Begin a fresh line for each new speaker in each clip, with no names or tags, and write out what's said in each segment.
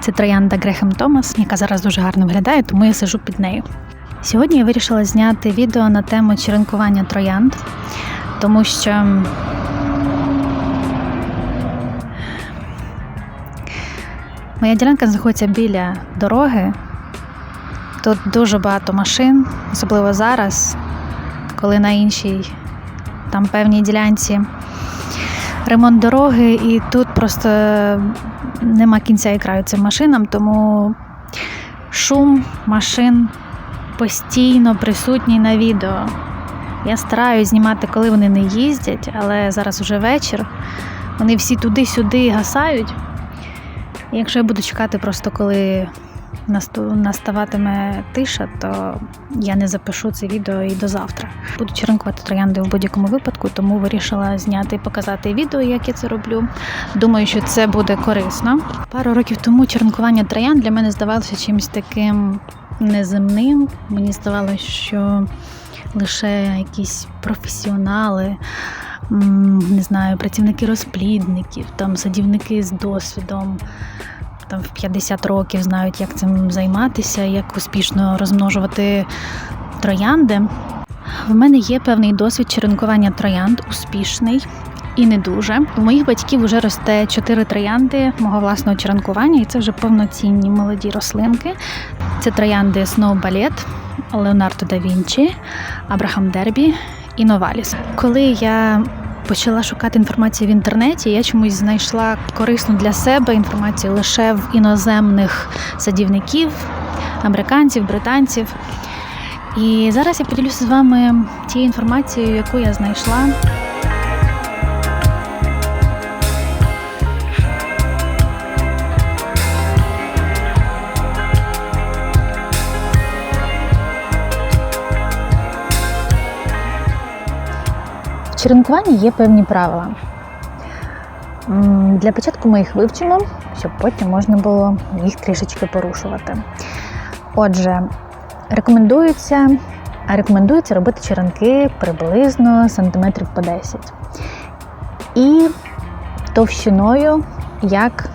Це троянда Грехем Томас, яка зараз дуже гарно виглядає, тому я сижу під нею. Сьогодні я вирішила зняти відео на тему черенкування троянд, тому що моя ділянка знаходиться біля дороги. Тут дуже багато машин, особливо зараз, коли на іншій там певній ділянці ремонт дороги, і тут просто нема кінця і краю цим машинам, тому шум машин постійно присутній на відео. Я стараюсь знімати, коли вони не їздять, але зараз вже вечір. Вони всі туди-сюди гасають. Якщо я буду чекати просто коли наставатиме тиша, то я не запишу це відео і до завтра. Буду черенкувати троянди в будь-якому випадку, тому вирішила зняти і показати відео, як я це роблю. Думаю, що це буде корисно. Пару років тому черенкування троянд для мене здавалося чимось таким неземним. Мені здавалося, що лише якісь професіонали. Не знаю, працівники розплідників, там садівники з досвідом, там в 50 років знають, як цим займатися, як успішно розмножувати троянди. В мене є певний досвід черенкування троянд, успішний і не дуже. У моїх батьків вже росте чотири троянди мого власного черенкування, і це вже повноцінні молоді рослинки. Це троянди Ballet, Леонардо да Вінчі, Абрахам Дербі і Новаліс. Коли я почала шукати інформацію в інтернеті, я чомусь знайшла корисну для себе інформацію лише в іноземних садівників, американців, британців. І зараз я поділюся з вами тією інформацією, яку я знайшла. Черенкуванні є певні правила. Для початку ми їх вивчимо, щоб потім можна було їх трішечки порушувати. Отже, рекомендується, рекомендується робити черенки приблизно сантиметрів по 10. І товщиною як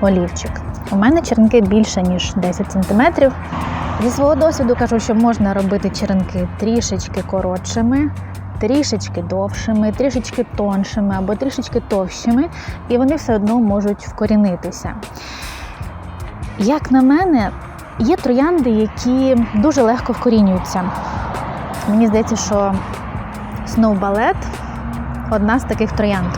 олівчик. У мене черенки більше, ніж 10 см. Зі свого досвіду кажу, що можна робити черенки трішечки коротшими, трішечки довшими, трішечки тоншими або трішечки товщими, і вони все одно можуть вкорінитися. Як на мене, є троянди, які дуже легко вкорінюються. Мені здається, що Ballet одна з таких троянд.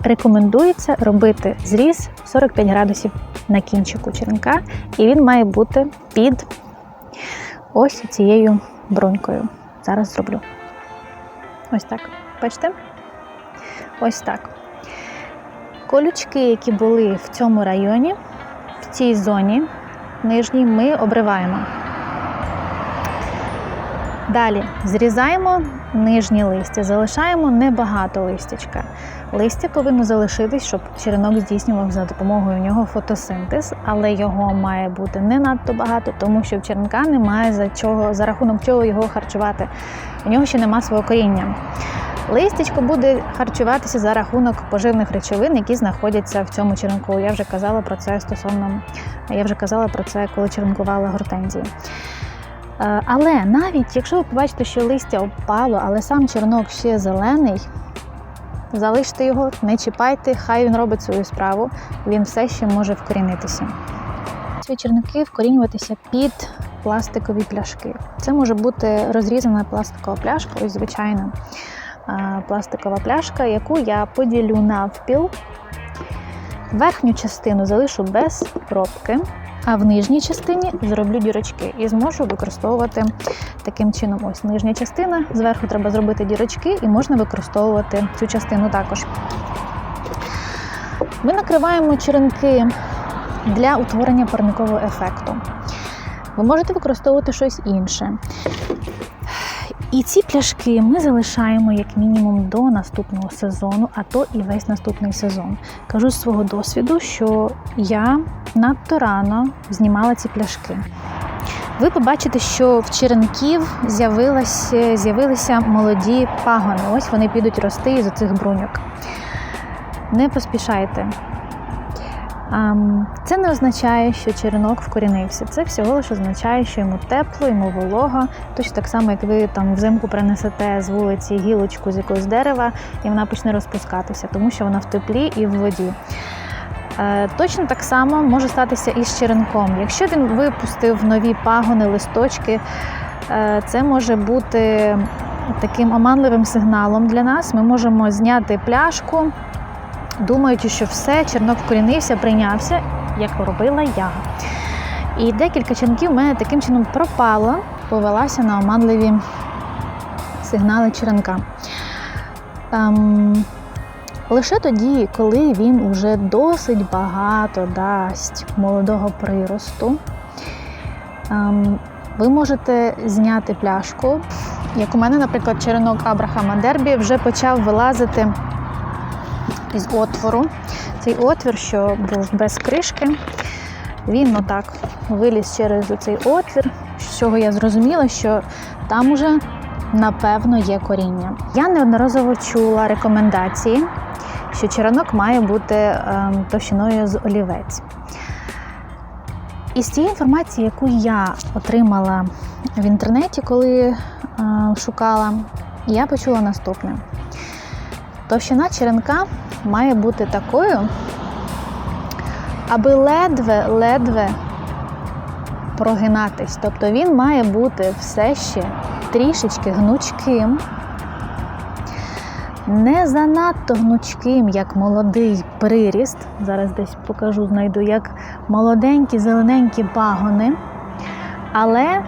Рекомендується робити зріз 45 градусів на кінчику черенка, і він має бути під ось цією брунькою. Зараз зроблю. Ось так. Бачите? Ось так. Колючки, які були в цьому районі, в цій зоні нижній, ми обриваємо. Далі зрізаємо нижнє листя, залишаємо небагато листячка. Листя повинно залишитись, щоб черенок здійснював за допомогою нього фотосинтез, але його має бути не надто багато, тому що в черенка немає за чого, за рахунок чого його харчувати. У нього ще нема свого коріння. Листячко буде харчуватися за рахунок поживних речовин, які знаходяться в цьому черенку. Я вже казала про це стосовно, я вже казала про це, коли черенкувала гортензії. Е, Але навіть якщо ви побачите, що листя опало, але сам черенок ще зелений, залиште його, не чіпайте, хай він робить свою справу, він все ще може вкорінитися. Ці черенки вкорінюватися під пластикові пляшки. Це може бути розрізана пластикова пляшка, ось звичайна е, пластикова пляшка, яку я поділю навпіл. Верхню частину залишу без пробки, а в нижній частині зроблю дірочки і зможу використовувати таким чином. Ось нижня частина. Зверху треба зробити дірочки, і можна використовувати цю частину також. Ми накриваємо черенки для утворення парникового ефекту. Ви можете використовувати щось інше. І ці пляшки ми залишаємо як мінімум до наступного сезону, а то і весь наступний сезон. Кажу з свого досвіду, що я надто рано знімала ці пляшки. Ви побачите, що в черенків з'явилися, молоді пагони. Ось вони підуть рости із оцих бруньок. Не поспішайте. Це не означає, що черенок вкорінився. Це всього лише означає, що йому тепло, йому волого. Точно так само, як ви там взимку принесете з вулиці гілочку з якогось дерева, і вона почне розпускатися, тому що вона в теплі і в воді. Е, Точно так само може статися і з черенком. Якщо він випустив нові пагони, листочки, е, це може бути таким оманливим сигналом для нас. Ми можемо зняти пляшку, думаючи, що все, чернок вкорінився, прийнявся, як робила я. І декілька черенків в мене таким чином пропало, повелася на оманливі сигнали черенка. Ем, Лише тоді, коли він уже досить багато дасть молодого приросту, ем, ви можете зняти пляшку. Як у мене, наприклад, черенок Абрахама Дербі вже почав вилазити із отвору. Цей отвір, що був без кришки, він отак виліз через цей отвір, з чого я зрозуміла, що там уже напевно є коріння. Я неодноразово чула рекомендації, що черенок має бути ем, товщиною з олівець. Із цієї інформації, яку я отримала в інтернеті, коли е, шукала, я почула наступне: товщина черенка має бути такою, аби ледве-ледве прогинатись. Тобто він має бути все ще трішечки гнучким, не занадто гнучким, як молодий приріст. Зараз десь покажу, знайду, як молоденькі, зелененькі пагони, але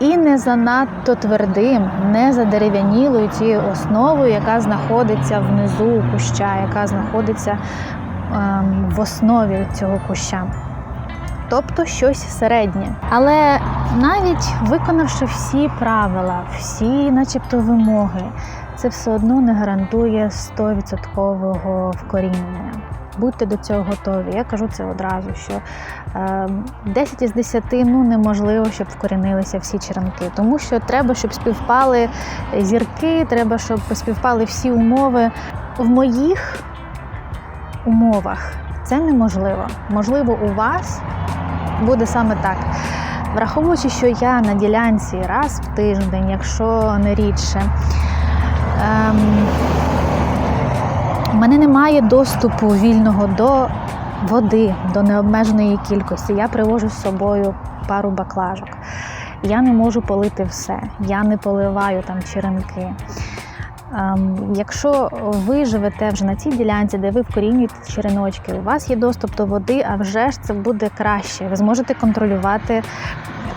і не занадто твердим, не задерев'янілою цією основою, яка знаходиться внизу куща, яка знаходиться ем, в основі цього куща. Тобто щось середнє. Але навіть виконавши всі правила, всі, начебто, вимоги, це все одно не гарантує 100% вкорінення. Будьте до цього готові. Я кажу це одразу, що е, 10 із 10 ну, неможливо, щоб вкорінилися всі черенки. Тому що треба, щоб співпали зірки, треба, щоб співпали всі умови. В моїх умовах це неможливо. Можливо, у вас буде саме так. Враховуючи, що я на ділянці раз в тиждень, якщо не рідше, ем, у мене немає доступу вільного до води, до необмеженої кількості. Я привожу з собою пару баклажок. Я не можу полити все, я не поливаю там черенки. Ем, Якщо ви живете вже на цій ділянці, де ви вкорінюєте череночки, у вас є доступ до води, а вже ж це буде краще. Ви зможете контролювати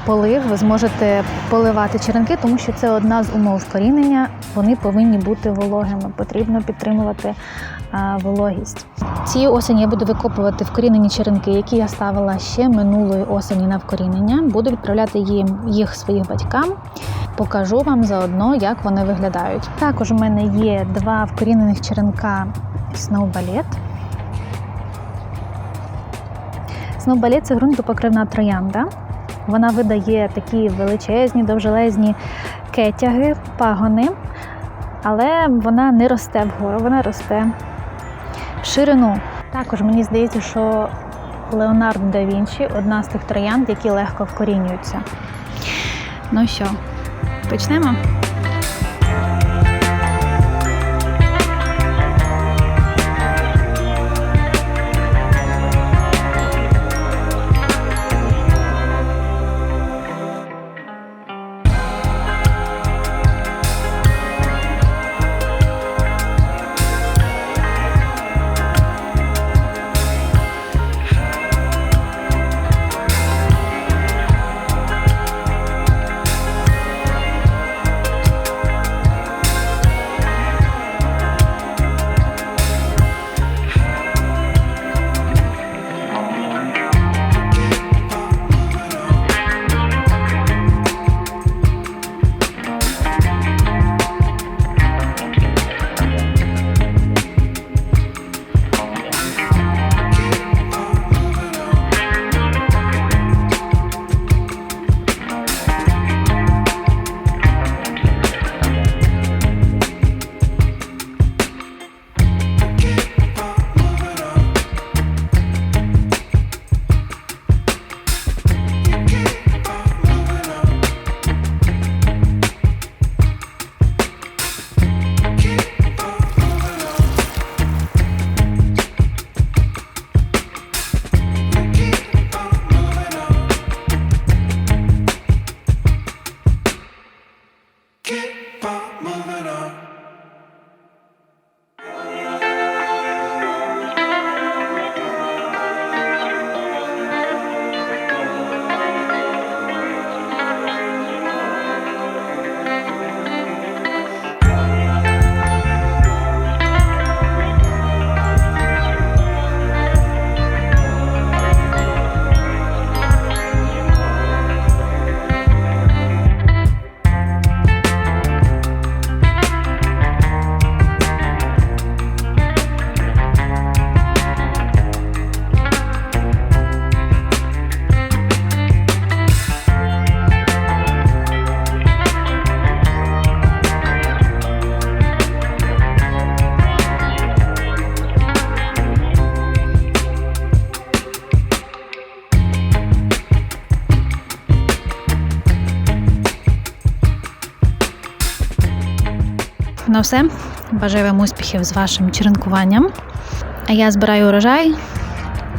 полив, ви зможете поливати черенки, тому що це одна з умов вкорінення. Вони повинні бути вологими. Потрібно підтримувати а, вологість. Цієї осені я буду викопувати вкорінені черенки, які я ставила ще минулої осені на вкорінення. Буду відправляти їм їх своїм батькам. Покажу вам заодно, як вони виглядають. Також у мене є два вкорінених черенка Snowballet. Snowballet – це ґрунтопокривна троянда. Вона видає такі величезні, довжелезні кетяги, пагони, але вона не росте вгору, вона росте в ширину. Також мені здається, що Леонардо да Вінчі одна з тих троянд, які легко вкорінюються. Ну що, почнемо? На все. Бажаю вам успіхів з вашим черенкуванням. А я збираю урожай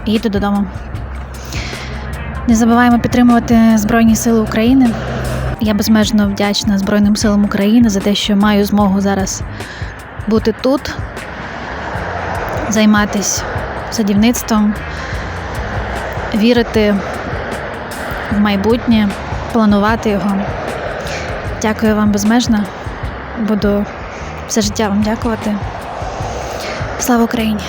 і їду додому. Не забуваємо підтримувати Збройні Сили України. Я безмежно вдячна Збройним силам України за те, що маю змогу зараз бути тут, займатися садівництвом, вірити в майбутнє, планувати його. Дякую вам безмежно. Буду все життя вам дякувати. Слава Україні!